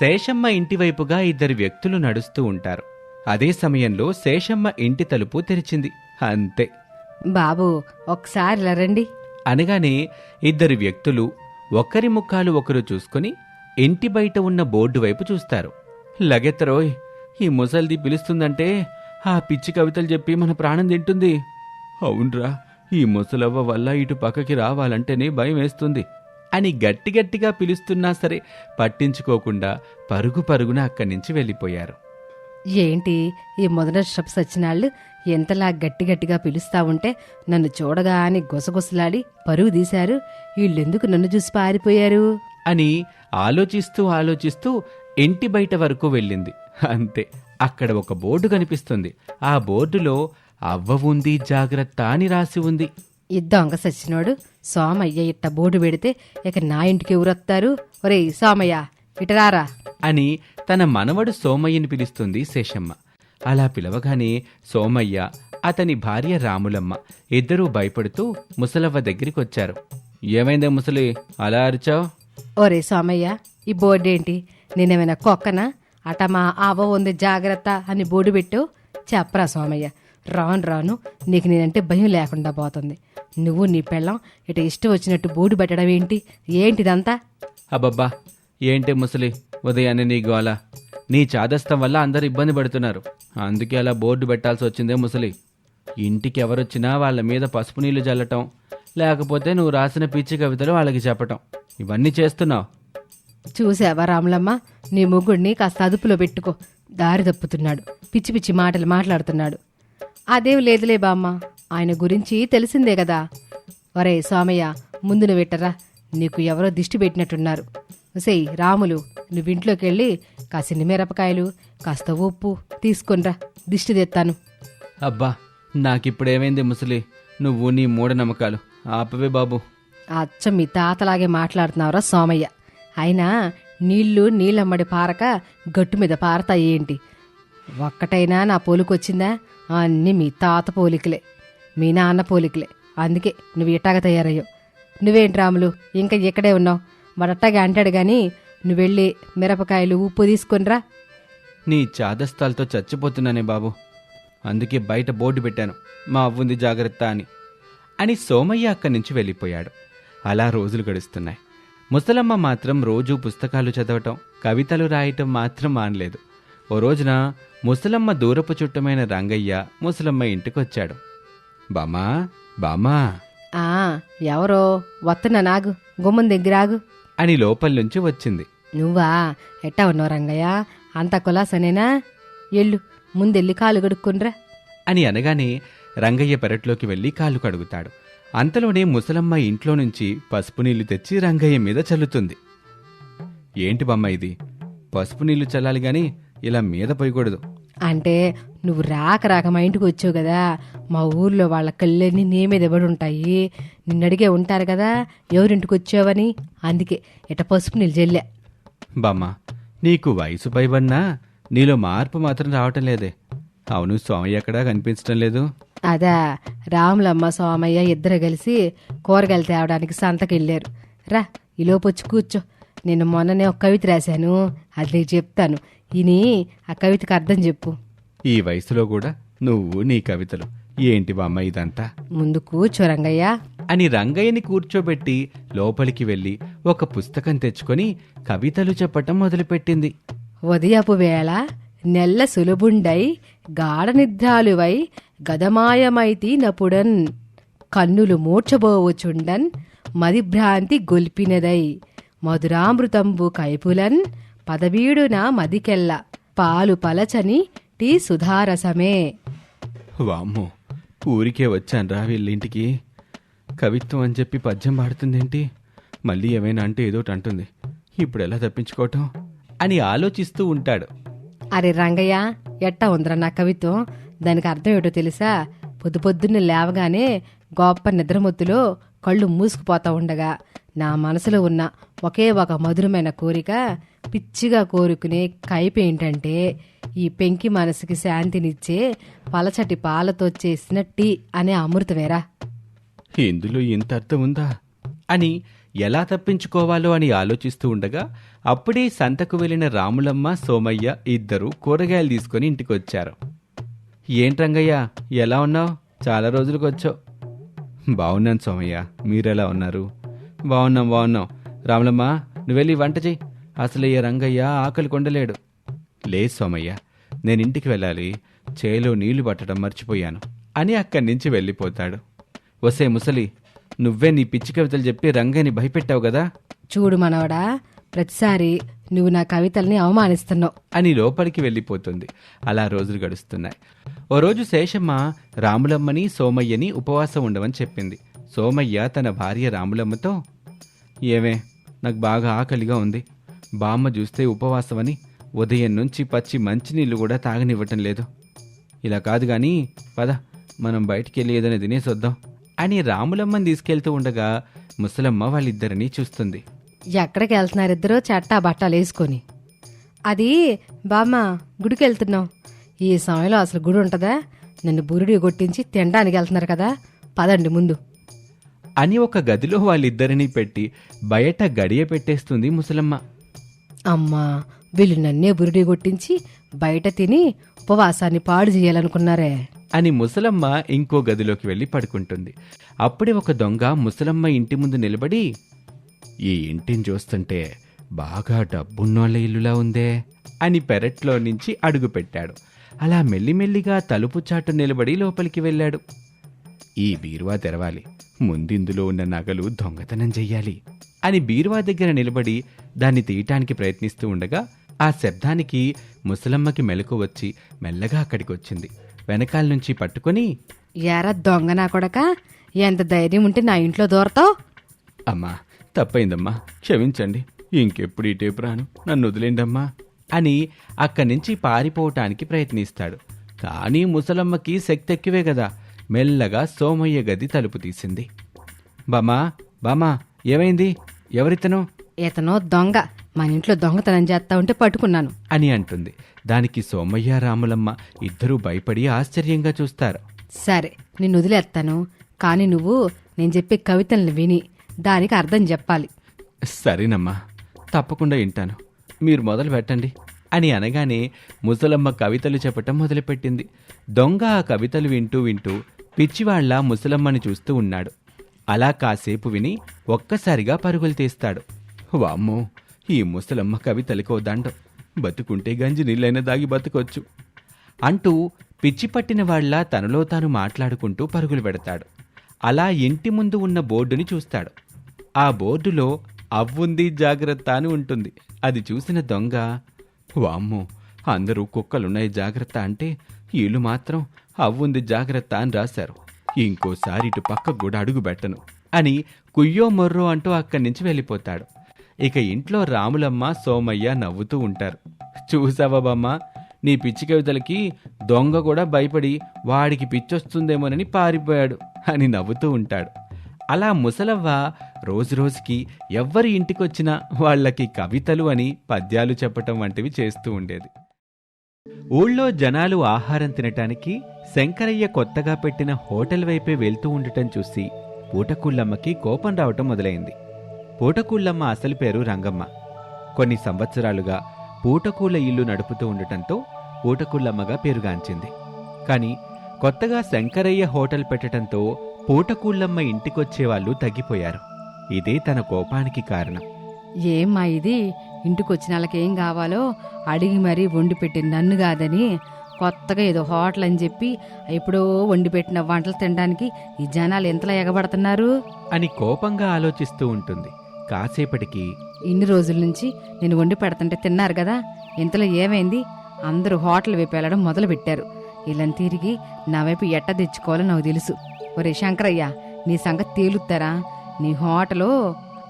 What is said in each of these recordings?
శేషమ్మ ఇంటివైపుగా ఇద్దరు వ్యక్తులు నడుస్తూ ఉంటారు. అదే సమయంలో శేషమ్మ ఇంటి తలుపు తెరిచింది. అంతే. బాబు ఒకసారి ఇలా రండి. అనగానే ఇద్దరు వ్యక్తులు ఒకరి ముఖాలు ఒకరు చూసుకుని ఇంటి బయట ఉన్న బోర్డు వైపు చూస్తారు. లగెత్తరోయ్ ఈ ముసల్ది పిలుస్తుందంటే ఆ పిచ్చి కవితలు చెప్పి మన ప్రాణం తింటుంది. అవునరా ఈ ముసలవ్వ వల్ల ఇటు పక్కకి రావాలంటేనే భయం వేస్తుంది. అని గట్టి గట్టిగా పిలుస్తున్నా సరే పట్టించుకోకుండా పరుగు పరుగున అక్కడి నుంచి వెళ్ళిపోయారు. ఏంటి ఈ మొదటి స్టెప్ సచ్చినాళ్ళు ఎంతలా గట్టి గట్టిగా పిలుస్తా ఉంటే నన్ను చూడగానే గుసగుసలాడి పరుగు తీశారు. వీళ్ళెందుకు నన్ను చూసి పారిపోయారు? అని ఆలోచిస్తూ ఆలోచిస్తూ ఇంటి బయట వరకు వెళ్ళింది. అంతే అక్కడ ఒక బోర్డు కనిపిస్తుంది. ఆ బోర్డులో అవ్వ ఉంది జాగ్రత్త అని రాసి ఉంది. దొంగ సచ్చినోడు సోమయ్య ఇట్ట బోర్డు పెడితే ఇక నా ఇంటికి ఎవరొత్తారు ఒరేయ్ సోమయ్య ఇటరారా? అని తన మనవడు సోమయ్యని పిలుస్తుంది శేషమ్మ. అలా పిలవగానే సోమయ్య అతని భార్య రాములమ్మ ఇద్దరూ భయపడుతూ ముసలవ్వ దగ్గరికి వచ్చారు ఏమైందే ముసలి అలా అరిచావు? ఒరే సోమయ్య ఈ బోర్డు ఏంటి నేనేమైనా కుక్కనా? అట మా ఆవ ఉంది జాగ్రత్త అని బోర్డు పెట్టావు చెప్పరా సోమయ్య రాను రాను నీకు నేనంటే భయం లేకుండా పోతుంది. నువ్వు నీ పెళ్ళం ఇట ఇష్టం వచ్చినట్టు బోర్డు పెట్టడం ఏంటి? ఏంటిదంతా అబ్బబ్బా ఏంటి ముసలి ఉదయాన్నే నీ గోల. నీ చాదస్తం వల్ల అందరు ఇబ్బంది పడుతున్నారు. అందుకే అలా బోర్డు పెట్టాల్సి వచ్చిందే ముసలి. ఇంటికి ఎవరొచ్చినా వాళ్ళ మీద పసుపు నీళ్ళు చల్లటం లేకపోతే నువ్వు రాసిన పిచ్చి కవితలు వాళ్ళకి చెప్పటం. ఇవన్నీ చేస్తున్నావు. చూసావా రాములమ్మ? నీ ముగ్గుడిని కాస్త అదుపులో పెట్టుకో. దారి తప్పుతున్నాడు. పిచ్చి పిచ్చి మాటలు మాట్లాడుతున్నాడు. అదేం లేదులే బామ్మ. ఆయన గురించి తెలిసిందే కదా. ఒరే సోమయ్య ముందు నువ్వు పెట్టరా నీకు ఎవరో దిష్టి పెట్టినట్టున్నారు. ఉసేయ్ రాములు నువ్వు ఇంట్లోకి వెళ్ళి కాసిన్ని మిరపకాయలు కాస్త ఉప్పు తీసుకొనిరా. దిష్టి తెత్తాను. అబ్బా నాకిప్పుడేమైంది ముసలి? నువ్వు నీ మూఢనమ్మకాలు. ఆపవే బాబు. అచ్చం మీ తాతలాగే మాట్లాడుతున్నావురా సోమయ్య. అయినా నీళ్ళు నీళ్ళమ్మడి పారక గట్టు మీద పారతాయి ఏంటి? ఒక్కటైనా నా పోలికొచ్చిందా? అన్నీ మీ తాత పోలికలే. మీ నాన్న పోలికలే. అందుకే నువ్వు ఇట్టాగ తయారయ్యావు. నువ్వేంటి రాములు ఇంకా ఇక్కడే ఉన్నావు? వాడట్టాగే అంటాడు కానీ నువ్వెళ్ళి మిరపకాయలు ఉప్పు తీసుకొనిరా. నీ చాదస్తాలతో చచ్చిపోతున్నానే బాబు. అందుకే బయట బోర్డు పెట్టాను. మా అవ్వుంది జాగ్రత్త అని. అని సోమయ్య అక్కడి నుంచి వెళ్ళిపోయాడు. అలా రోజులు గడుస్తున్నాయి. ముసలమ్మ మాత్రం రోజూ పుస్తకాలు చదవటం కవితలు రాయటం మాత్రం మానలేదు. ఓ రోజున ముసలమ్మ దూరపు చుట్టమైన రంగయ్య ముసలమ్మ ఇంటికొచ్చాడు. బామా బామా. ఆ ఎవరో? వస్తున్నా నాగు గుమ్మం దగ్గరాగు అని లోపల నుంచి వచ్చింది. నువ్వా? ఎట్టా ఉన్నావు రంగయ్య? అంత కులాసనేనా? ఎళ్ళు ముందెళ్ళి కాలు కడుక్కొనిరా అని అనగానే రంగయ్య పెరట్లోకి వెళ్ళి కాళ్ళు కడుగుతాడు. అంతలోనే ముసలమ్మ ఇంట్లో నుంచి పసుపు నీళ్ళు తెచ్చి రంగయ్య మీద చల్లుతుంది. ఏంటి బమ్మ ఇది? పసుపు నీళ్ళు చల్లాలి గాని ఇలా మీద పోయకూడదు. అంటే నువ్వు రాక రాక మా ఇంటికి వచ్చావు కదా మా ఊర్లో వాళ్ళ కళ్ళన్నీ నీ మీద ఎవడు ఉంటాయి. నిన్ను అడిగే ఉంటారు కదా ఎవరింటికి వచ్చావని? అందుకే ఇట పసుపు నీళ్ళు జల్లే. బామ్మ నీకు వయసు పైబడినా నీలో మార్పు మాత్రం రావటం లేదే. అవును స్వామి ఎక్కడా కనిపించటం లేదు. అదా రాములమ్మ సోమయ్య ఇద్దరు కలిసి కూరగాయలు తేవడానికి సంతకెళ్ళారు. రా ఈలోపు వచ్చి కూర్చో. నేను మొన్ననే ఒక కవిత రాశాను. అది నీకు చెప్తాను. ఇని ఆ కవితకి అర్థం చెప్పు. ఈ వయసులో కూడా నువ్వు నీ కవితలు. ఏంటి బామ్మ ఇదంతా? ముందు కూర్చో రంగయ్య. అని రంగయ్యని కూర్చోబెట్టి లోపలికి వెళ్ళి ఒక పుస్తకం తెచ్చుకొని కవితలు చెప్పటం మొదలుపెట్టింది. ఉదయపు వేళ నెల్ల సులుబుండై గాఢ నిద్రాలువై గదమాయమైతి నపుడన్ కన్నులు మూర్చబోవుచుండన్ మదిభ్రాంతి గొల్పినదై. మధురామృతంబు కైపులన్ పదవీడున మదికెల్ల పాలు పలచని టీ సుధారసమే. వామ్మో ఊరికే వచ్చాన్రా వీళ్ళింటికి. కవిత్వం అని చెప్పి పద్యం పాడుతుందేంటి? మళ్ళీ ఏమైనా అంటే ఏదోటి అంటుంది. ఇప్పుడు ఎలా తప్పించుకోవటం? అని ఆలోచిస్తూ ఉంటాడు. అరే రంగయ్య ఎట్టా ఉందిరా నా కవిత్వం? దానికి అర్థం ఏటో తెలుసా? పొద్దు పొద్దున్నే లేవగానే గొప్ప నిద్రమొత్తులో కళ్ళు మూసుకుపోతా ఉండగా నా మనసులో ఉన్న ఒకే ఒక మధురమైన కోరిక పిచ్చిగా కోరుకునే కైపు ఏంటంటే ఈ పెంకి మనసుకి శాంతినిచ్చే పలచటి పాలతో చేసిన టీ అనే అమృతమేరా. ఇందులో ఇంత అర్థం ఉందా? అని ఎలా తప్పించుకోవాలో అని ఆలోచిస్తూ ఉండగా అప్పుడే సంతకు వెళ్ళిన రాములమ్మ సోమయ్య ఇద్దరు కూరగాయలు తీసుకుని ఇంటికొచ్చారు. ఏంట్రంగయ్య ఎలా ఉన్నావు? చాలా రోజులకు వచ్చావు బాగున్నాను సోమయ్య మీరెలా ఉన్నారు? బాగున్నాం బాగున్నాం. రాములమ్మ నువ్వు వెళ్ళి వంట చెయ్యి. అసలు ఈ రంగయ్య ఆకలి కొండలేడు. లేదు సోమయ్య నేను ఇంటికి వెళ్ళాలి. చేలో నీళ్ళు పట్టడం మర్చిపోయాను. అని అక్కడి నుంచి వెళ్ళిపోతాడు. వసే ముసలి నువ్వే నీ పిచ్చి కవితలు చెప్పి రంగని భయపెట్టావు కదా? చూడు మనవడా ప్రతిసారి నువ్వు నా కవితల్ని అవమానిస్తున్నావు. అని లోపలికి వెళ్ళిపోతుంది. అలా రోజులు గడుస్తున్నాయి. ఓ రోజు శేషమ్మ రాములమ్మని సోమయ్యని ఉపవాసం ఉండమని చెప్పింది. సోమయ్య తన భార్య రాములమ్మతో ఏమే నాకు బాగా ఆకలిగా ఉంది. బామ్మ చూస్తే ఉపవాసమని ఉదయం నుంచి పచ్చి మంచినీళ్ళు కూడా తాగనివ్వటం లేదు. ఇలా కాదు కానీ పద మనం బయటికి వెళ్ళి ఏదైనా తినేసొద్దాం అని రాములమ్మని తీసుకెళ్తూ ఉండగా ముసలమ్మ వాళ్ళిద్దరినీ చూస్తుంది. ఎక్కడికి వెళ్తున్నారు ఇద్దరు? చట్టా బట్టాలు వేసుకొని. అది బామ్మ గుడికి వెళ్తున్నాం. ఈ సమయంలో అసలు గుడి ఉంటుందా? నన్ను బురుడి కొట్టించి తినడానికి వెళ్తున్నారు కదా. పదండి ముందు. అని ఒక గదిలో వాళ్ళిద్దరినీ పెట్టి బయట గడియ పెట్టేస్తుంది ముసలమ్మ. అమ్మా వీళ్ళు నన్నే బురుడి కొట్టించి బయట తిని ఉపవాసాన్ని పాడు చేయాలనుకున్నారే. అని ముసలమ్మ ఇంకో గదిలోకి వెళ్ళి పడుకుంటుంది. అప్పుడే ఒక దొంగ ముసలమ్మ ఇంటి ముందు నిలబడి ఈ ఇంటిని చూస్తుంటే బాగా డబ్బున్నోళ్ళ ఇల్లులా ఉందే అని పెరట్లో నుంచి అడుగు పెట్టాడు. అలా మెల్లిమెల్లిగా తలుపు చాటు నిలబడి లోపలికి వెళ్ళాడు. ఈ బీరువా తెరవాలి. ముందిందులో ఉన్న నగలు దొంగతనం చెయ్యాలి. అని బీరువా దగ్గర నిలబడి దాన్ని తీయటానికి ప్రయత్నిస్తూ ఉండగా ఆ శబ్దానికి ముసలమ్మకి మెలకు వచ్చి మెల్లగా అక్కడికి వచ్చింది వెనకాల నుంచి పట్టుకొని ఎరా దొంగ నా కొడక? ఎంత ధైర్యం ఉంటే నా ఇంట్లో దూరతావు? అమ్మా తప్పైందమ్మా. క్షమించండి ఇంకెప్పుడు ఈ టేపు రాను? నన్ను వదిలేండమ్మా. అని అక్కడి నుంచి పారిపోవటానికి ప్రయత్నిస్తాడు. కానీ ముసలమ్మకి శక్తి ఎక్కువే కదా. మెల్లగా సోమయ్య గది తలుపు తీసింది. బామా బామా ఏమైంది? ఎవరితను? ఇతను దొంగ. మన ఇంట్లో దొంగతనం చేస్తా ఉంటే పట్టుకున్నాను. అని అంటుంది. దానికి సోమయ్య రాములమ్మ ఇద్దరూ భయపడి ఆశ్చర్యంగా చూస్తారు. సరే నిన్ను వదిలేస్తాను కానీ నువ్వు నేను చెప్పే కవితల్ని విని దానికి అర్థం చెప్పాలి. సరేనమ్మా తప్పకుండా వింటాను. మీరు మొదలు పెట్టండి. అని అనగానే ముసలమ్మ కవితలు చెప్పటం మొదలుపెట్టింది. దొంగ ఆ కవితలు వింటూ వింటూ పిచ్చివాళ్ళ ముసలమ్మని చూస్తూ ఉన్నాడు. అలా కాసేపు విని ఒక్కసారిగా పరుగులు తీస్తాడు. వామ్మో ఈ ముసలమ్మ కవితలకో దండం. బతుకుంటే గంజి నీళ్ళైనా దాగి బతుకొచ్చు. అంటూ పిచ్చి పట్టిన వాళ్ళ తనలో తాను మాట్లాడుకుంటూ పరుగులు పెడతాడు. అలా ఇంటి ముందు ఉన్న బోర్డుని చూస్తాడు. ఆ బోర్డులో అవ్వుంది జాగ్రత్త అని ఉంటుంది. అది చూసిన దొంగ వామ్మో అందరూ కుక్కలున్నాయి జాగ్రత్త అంటే వీళ్ళు మాత్రం అవ్వుంది జాగ్రత్త అని రాశారు. ఇంకోసారి ఇటు పక్క కూడా అడుగు పెట్టను అని కుయ్యో మొర్రో అంటూ అక్కడి నుంచి వెళ్ళిపోతాడు. ఇక ఇంట్లో రాములమ్మ సోమయ్య నవ్వుతూ ఉంటారు. చూసావా బమ్మ నీ పిచ్చి కవితలకి దొంగ కూడా భయపడి వాడికి పిచ్చొస్తుందేమోనని పారిపోయాడు అని నవ్వుతూ ఉంటాడు. అలా ముసలవ్వ రోజురోజుకి ఎవ్వరి ఇంటికొచ్చినా వాళ్ళకి కవితలు అని పద్యాలు చెప్పటం వంటివి చేస్తూ ఉండేది. ఊళ్ళో జనాలు ఆహారం తినటానికి శంకరయ్య కొత్తగా పెట్టిన హోటల్ వైపే వెళ్తూ ఉండటం చూసి పూటకూళ్ళమ్మకి కోపం రావటం మొదలైంది. పూటకూళ్ళమ్మ అసలు పేరు రంగమ్మ. కొన్ని సంవత్సరాలుగా పూటకూళ్ళ ఇల్లు నడుపుతూ ఉండటంతో పూటకూళ్ళమ్మగా పేరుగాంచింది. కాని కొత్తగా శంకరయ్య హోటల్ పెట్టటంతో పూటకూళ్ళమ్మ ఇంటికొచ్చేవాళ్ళు తగ్గిపోయారు. ఇదే తన కోపానికి కారణం. ఏమ్మా ఇది? ఇంటికొచ్చిన వాళ్ళకి ఏం కావాలో అడిగి మరీ వండి పెట్టి నన్ను కాదని కొత్తగా ఏదో హోటల్ అని చెప్పి ఎప్పుడో వండి పెట్టిన వంటలు తినడానికి ఈ జనాలు ఎంతలా ఎగబడుతున్నారు? అని కోపంగా ఆలోచిస్తూ ఉంటుంది. కాసేపటికి ఇన్ని రోజుల నుంచి నేను వండి పెడుతుంటే తిన్నారు కదా ఇంతలో ఏమైంది? అందరూ హోటల్ వైపు వెళ్ళడం మొదలు పెట్టారు ఇలా తిరిగి నా వైపు ఎట్ట తెచ్చుకోవాలో నాకు తెలుసు. ఒరే శంకరయ్య నీ సంగతి తేలుతారా నీ హోటలు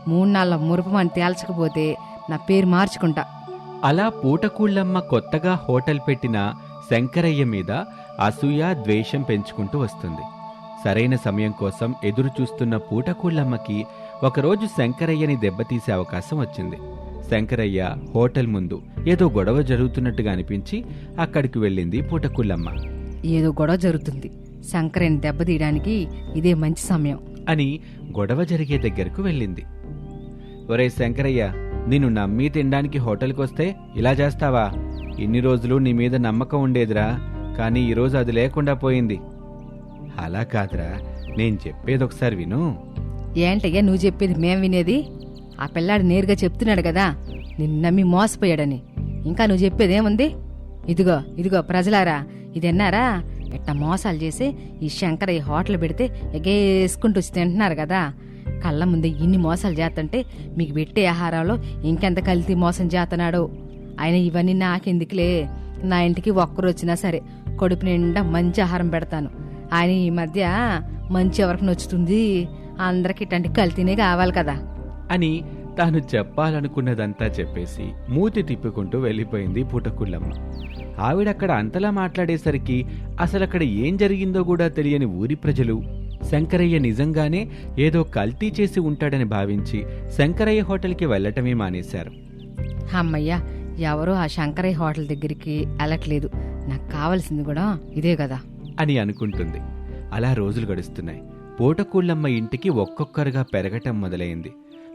మూడు నాళ్ళ మురుపమని తేల్చకపోతే నా పేరు మార్చుకుంటా. అలా పూటకూళ్ళమ్మ కొత్తగా హోటల్ పెట్టిన శంకరయ్య మీద అసూయ ద్వేషం పెంచుకుంటూ వస్తుంది. సరైన సమయం కోసం ఎదురు చూస్తున్న పూటకూళ్ళమ్మకి ఒకరోజు శంకరయ్యని దెబ్బతీసే అవకాశం వచ్చింది. శంకరయ్య హోటల్ ముందు ఏదో గొడవ జరుగుతున్నట్టుగా అనిపించి అక్కడికి వెళ్ళింది పూటకూళ్ళమ్మ. ఏదో గొడవ జరుగుతుంది. శంకరయ్యని దెబ్బతీయడానికి ఇదే మంచి సమయం. అని గొడవ జరిగే దగ్గరకు వెళ్ళింది. ఒరే శంకరయ్య నిన్ను నమ్మి తినడానికి హోటల్కి వస్తే ఇలా చేస్తావా? ఇన్ని రోజులు నీ మీద నమ్మకం ఉండేదిరా కానీ ఈరోజు అది లేకుండా పోయింది. అలా కాదురా నేను చెప్పేది ఒకసారి విను. ఏంటయ్యా నువ్వు చెప్పేది మేం వినేది? ఆ పిల్లాడు నేరుగా చెప్తున్నాడు కదా నిన్ను నమ్మి మోసపోయాడని. ఇంకా నువ్వు చెప్పేది ఏముంది? ఇదిగో ఇదిగో ప్రజలారా ఇది ఎన్నారా ఎట్ట మోసాలు చేసి ఈ శంకర్ ఈ హోటల్ పెడితే ఎగేసుకుంటూ వచ్చి తింటున్నారు కదా. కళ్ళ ముందే ఇన్ని మోసాలు చేస్తుంటే మీకు పెట్టే ఆహారంలో ఇంకెంత కల్తీ మోసం చేస్తున్నాడో? ఆయన ఇవన్నీ నాకెందుకులే? నా ఇంటికి ఒక్కరు వచ్చినా సరే కడుపు నిండా మంచి ఆహారం పెడతాను. ఆయన ఈ మధ్య మంచి ఎవరికి నచ్చుతుంది? అందరికి ఇట్లాంటి కల్తీనే కావాలి కదా. అని తాను చెప్పాలనుకున్నదంతా చెప్పేసి మూతి తిప్పుకుంటూ వెళ్ళిపోయింది పూటకుళ్ళమ్మ ఆవిడక్కడ అంతలా మాట్లాడేసరికి అసలు అక్కడ ఏం జరిగిందో కూడా తెలియని ఊరి ప్రజలు శంకరయ్య నిజంగానే ఏదో కల్తీ చేసి ఉంటాడని భావించి శంకరయ్య హోటల్కి వెళ్ళటమే మానేశారు. అమ్మయ్య ఎవరో ఆ శంకరయ్య హోటల్ దగ్గరికి వెళ్ళట్లేదు. నాకు కావాల్సింది కూడా ఇదే కదా. అని అనుకుంటుంది. అలా రోజులు గడుస్తున్నాయి. పూటకూళ్ళమ్మ ఇంటికి ఒక్కొక్కరుగా పెరగటం మొదలైంది.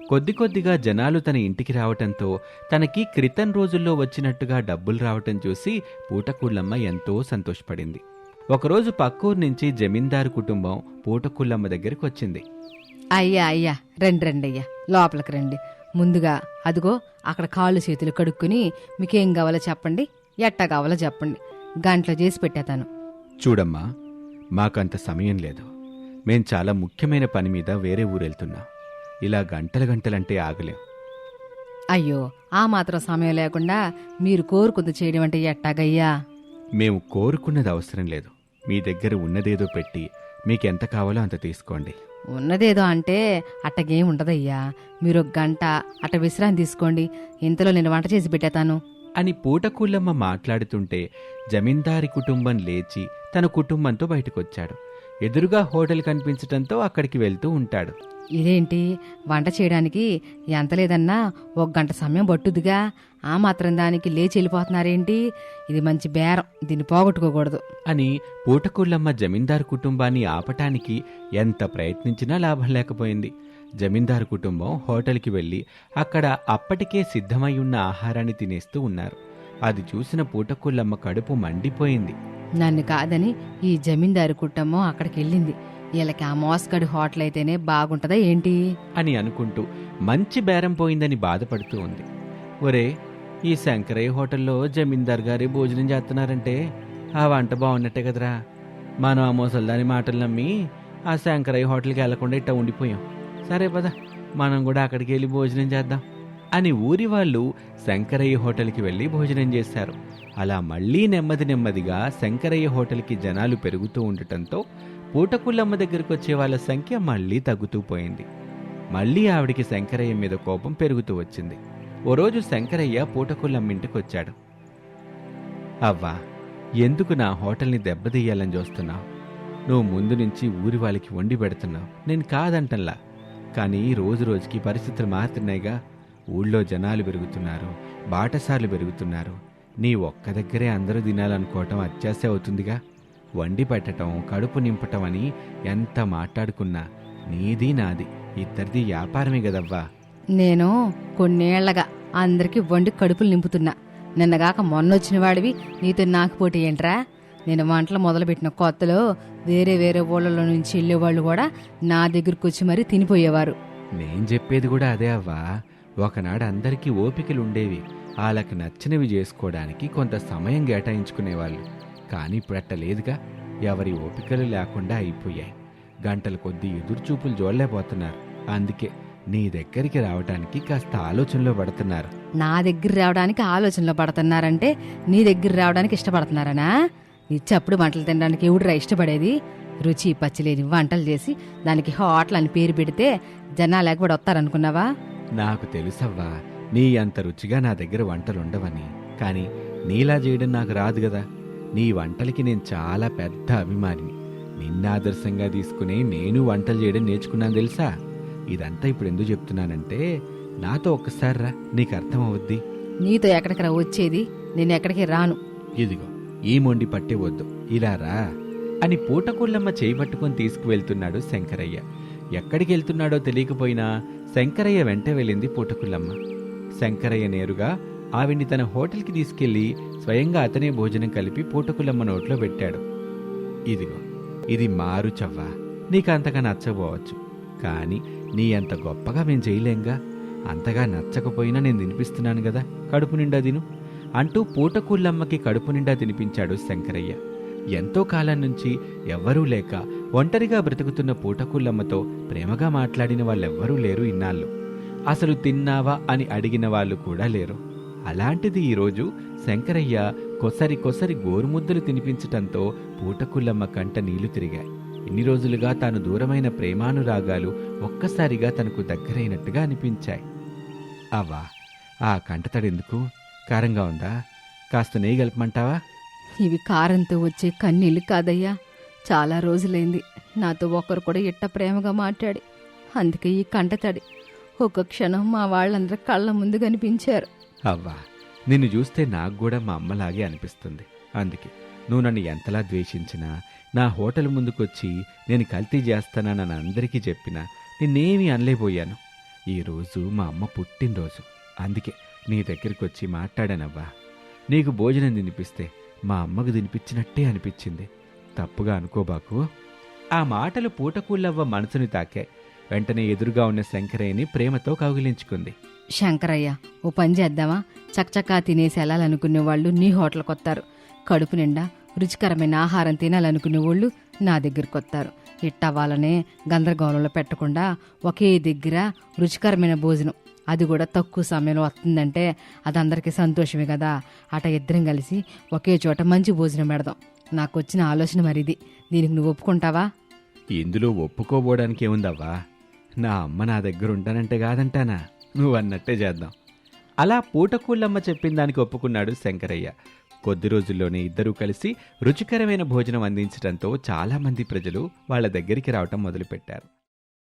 కొద్ది కొద్దిగా జనాలు తన ఇంటికి రావటంతో తనకి క్రితం రోజుల్లో వచ్చినట్టుగా డబ్బులు రావటం చూసి పూటకూళ్ళమ్మ ఎంతో సంతోషపడింది. ఒకరోజు పక్కూరు నుంచి జమీందారు కుటుంబం పూటకూళ్ళమ్మ దగ్గరికి వచ్చింది. అయ్యా అయ్యా రండి రండి అయ్యా లోపలికి రండి. ముందుగా అదిగో అక్కడ కాళ్ళు చేతులు కడుక్కుని మీకేం కావాలో చెప్పండి ఎట్టా కావాలో చెప్పండి. గంటలో చేసి పెట్టేతాను. చూడమ్మా మాకంత సమయం లేదు. మేం చాలా ముఖ్యమైన పని మీద వేరే ఊరెళ్తున్నాం. ఇలా గంటల గంటలంటే ఆగలేం. అయ్యో ఆ మాత్రం సమయం లేకుండా మీరు కోరుకుంది చేయడం అంటే ఎట్టాగయ్యా? మేము కోరుకున్నది అవసరం లేదు. మీ దగ్గర ఉన్నదేదో పెట్టి మీకెంత కావాలో అంత తీసుకోండి. ఉన్నదేదో అంటే అట్టగేం ఉండదయ్యా. మీరు ఒక గంట అట్ట విశ్రాంతి తీసుకోండి. ఇంతలో నేను వంట చేసి పెట్టేతాను. అని పూటకూళ్ళమ్మ మాట్లాడుతుంటే జమీందారి కుటుంబం లేచి తన కుటుంబంతో బయటకొచ్చాడు. ఎదురుగా హోటల్ కనిపించటంతో అక్కడికి వెళ్తూ ఉంటాడు. ఇదేంటి? వంట చేయడానికి ఎంత లేదన్నా ఒక గంట సమయం పట్టుదిగా. ఆ మాత్రం దానికి లేచి వెళ్ళిపోతున్నారేంటి? ఇది మంచి బేరం. దీన్ని పోగొట్టుకోకూడదు. అని పూటకూళ్ళమ్మ జమీందారు కుటుంబాన్ని ఆపటానికి ఎంత ప్రయత్నించినా లాభం లేకపోయింది. జమీందారు కుటుంబం హోటల్కి వెళ్ళి అక్కడ అప్పటికే సిద్ధమై ఉన్న ఆహారాన్ని తినేస్తూ ఉన్నారు. అది చూసిన పూటకూళ్ళమ్మ కడుపు మండిపోయింది. నన్ను కాదని ఈ జమీందారు కుటుంబం అక్కడికి వెళ్ళింది వీళ్ళకి ఆ మోసగడి హోటల్ అయితేనే బాగుంటుందా ఏంటి? అని అనుకుంటూ మంచి బేరం పోయిందని బాధపడుతూ ఉంది. ఒరే ఈ శంకరయ్య హోటల్లో జమీందార్ గారి భోజనం చేస్తున్నారంటే ఆ వంట బాగున్నట్టే కదరా. మనం ఆ ముసల్దాని మాటలు నమ్మి ఆ శంకరయ్య హోటల్కి వెళ్ళకుండా ఇట్ట ఉండిపోయాం. సరే పద మనం కూడా అక్కడికి వెళ్ళి భోజనం చేద్దాం. అని ఊరి వాళ్ళు శంకరయ్య హోటల్కి వెళ్ళి భోజనం చేశారు. అలా మళ్ళీ నెమ్మది నెమ్మదిగా శంకరయ్య హోటల్కి జనాలు పెరుగుతూ ఉండటంతో పూటకుళ్ళమ్మ దగ్గరికి వచ్చే వాళ్ళ సంఖ్య మళ్ళీ తగ్గుతూ పోయింది. మళ్ళీ ఆవిడికి శంకరయ్య మీద కోపం పెరుగుతూ వచ్చింది. ఓ రోజు శంకరయ్య పూటకుళ్ళమ్మింటికి వచ్చాడు. అవ్వా ఎందుకు నా హోటల్ని దెబ్బతీయాలని చూస్తున్నావు? నువ్వు ముందు నుంచి ఊరి వాళ్ళకి వండి పెడుతున్నావు. నేను కాదంటల్లా కానీ రోజు రోజుకి పరిస్థితులు మారుతున్నాయిగా. ఊళ్ళో జనాలు పెరుగుతున్నారు బాటసార్లు పెరుగుతున్నారు. నీ ఒక్క దగ్గరే అందరూ తినాలనుకోవటం అత్యాశ అవుతుందిగా. వండి పెట్టటం కడుపు నింపటం అని ఎంత మాట్లాడుకున్నా నీది నాది ఇద్దరిది వ్యాపారమే కదవ్వా నేను కొన్నేళ్ళగా అందరికి వండి కడుపులు నింపుతున్నా. నిన్నగాక మొన్నొచ్చిన వాడివి నీతో నాకు పోటీ ఏంట్రా? నేను వంటలు మొదలుపెట్టిన కొత్తలో వేరే వేరే ఊళ్ళలో నుంచి వెళ్ళేవాళ్ళు కూడా నా దగ్గరకు వచ్చి మరీ తినిపోయేవారు. నేను చెప్పేది కూడా అదే అవ్వా. ఒకనాడు అందరికీ ఓపికలు ఉండేవి వాళ్ళకి నచ్చినవి చేసుకోవడానికి కొంత సమయం కేటాయించుకునేవాళ్ళు. కానీ ఇప్పుడు ఎవరి ఓపికలు లేకుండా అయిపోయాయి. గంటల కొద్దీ ఎదురుచూపులు చూడలేకపోతున్నారు అందుకే నీ దగ్గరికి రావడానికి కాస్త ఆలోచనలో పడుతున్నారు. నా దగ్గర రావడానికి ఆలోచనలో పడుతున్నారంటే నీ దగ్గర రావడానికి ఇష్టపడుతున్నారనా? ఇచ్చప్పుడు వంటలు తినడానికి ఎవడురా ఇష్టపడేది? రుచి పచ్చిలేని వంటలు చేసి దానికి హోటల్ అని పేరు పెడితే జనాలు ఎగబడి వస్తారనుకున్నావా? నాకు తెలుసవ్వా నీ అంత రుచిగా నా దగ్గర వంటలు ఉండవని. కానీ నీలా చేయడం నాకు రాదు కదా నీ వంటలకి నేను చాలా పెద్ద అభిమానిని నిన్న ఆదర్శంగా తీసుకుని నేను వంటలు చేయడం నేర్చుకున్నాను తెలుసా? ఇదంతా ఇప్పుడు ఎందుకు చెప్తున్నానంటే నాతో ఒక్కసారి రా నీకు అర్థమవుద్ది నీతో ఎక్కడికి రా వచ్చేది? నేను ఎక్కడికి రాను. ఇదిగో ఈ మొండి పట్టే వద్దు. ఇలా రా అని పూటకుళ్ళమ్మ చేయి పట్టుకొని తీసుకువెళ్తున్నాడు శంకరయ్య. ఎక్కడికి వెళ్తున్నాడో తెలియకపోయినా శంకరయ్య వెంట వెళ్ళింది పూటకుల్లమ్మ శంకరయ్య నేరుగా ఆవిడ్ని తన హోటల్కి తీసుకెళ్ళి స్వయంగా అతనే భోజనం కలిపి పూటకులమ్మ నోట్లో పెట్టాడు. ఇదిగో ఇది మారు చవ్వ. నీకు అంతగా నచ్చబోవచ్చు కానీ నీ అంత గొప్పగా మేం చేయలేంగా. అంతగా నచ్చకపోయినా నేను తినిపిస్తున్నాను కదా కడుపు నిండా తిను అంటూ పూటకూళ్ళమ్మకి కడుపు నిండా తినిపించాడు శంకరయ్య. ఎంతో కాలం నుంచి ఎవ్వరూ లేక ఒంటరిగా బ్రతుకుతున్న పూటకూళ్ళమ్మతో ప్రేమగా మాట్లాడిన వాళ్ళెవ్వరూ లేరు ఇన్నాళ్ళు. అసలు తిన్నావా అని అడిగిన వాళ్ళు కూడా లేరు. అలాంటిది ఈరోజు శంకరయ్య కొసరి కొసరి గోరుముద్దలు తినిపించటంతో పూటకుళ్ళమ్మ కంట నీళ్ళు తిరిగాయి. ఇన్ని రోజులుగా తాను దూరమైన ప్రేమానురాగాలు ఒక్కసారిగా తనకు దగ్గరైనట్టుగా అనిపించాయి. అవ్వా ఆ కంటతడెందుకు కారంగా ఉందా? కాస్త నెయ్యి కలపమంటావా? ఇవి కారంతో వచ్చే కన్నీళ్ళు కాదయ్యా. చాలా రోజులైంది. నాతో ఒకరు కూడా ఇట్ట ప్రేమగా మాట్లాడి అందుకే ఈ కంటతడి ఒక క్షణం మా వాళ్ళందరూ కళ్ళ ముందు కనిపించారు. అవ్వా నిన్ను చూస్తే నాకు కూడా మా అమ్మలాగే అనిపిస్తుంది. అందుకే నువ్వు నన్ను ఎంతలా ద్వేషించినా నా హోటల్ ముందుకొచ్చి నేను కల్తీ చేస్తానని అందరికీ చెప్పినా నిన్నేమీ అనలేకపోయాను. ఈరోజు మా అమ్మ పుట్టినరోజు. అందుకే నీ దగ్గరికి వచ్చి మాట్లాడానవ్వా. నీకు భోజనం తినిపిస్తే మా అమ్మకు తినిపించినట్టే అనిపించింది. తప్పుగా అనుకోబాకు ఆ మాటలు పూటకూళ్ళవ్వ మనసుని తాకాయి వెంటనే ఎదురుగా ఉన్న శంకరయ్యని ప్రేమతో కౌగిలించుకుంది. శంకరయ్య ఓ పని చేద్దామా? చకచకా తినేసి వెళ్ళాలనుకునే వాళ్ళు నీ హోటల్కి వస్తారు కడుపు నిండా రుచికరమైన ఆహారం తినాలనుకునే వాళ్ళు నా దగ్గరికి వస్తారు ఇట్టవ్వాలనే గందరగోళంలో పెట్టకుండా ఒకే దగ్గర రుచికరమైన భోజనం. అది కూడా తక్కువ సమయంలో వస్తుందంటే అది అందరికీ సంతోషమే కదా. అట ఇద్దరం కలిసి ఒకే చోట మంచి భోజనం పెడదాం. నాకు వచ్చిన ఆలోచన మరిది. దీనికి నువ్వు ఒప్పుకుంటావా? ఇందులో ఒప్పుకోబోడానికి ఏముందవ్వా నా అమ్మ నా దగ్గర ఉంటానంటే కాదంటానా? నువ్వు అన్నట్టే చేద్దాం. అలా పూటకూళ్ళమ్మ చెప్పిన దానికి ఒప్పుకున్నాడు శంకరయ్య. కొద్ది రోజుల్లోనే ఇద్దరూ కలిసి రుచికరమైన భోజనం అందించడంతో చాలామంది ప్రజలు వాళ్ళ దగ్గరికి రావటం మొదలుపెట్టారు.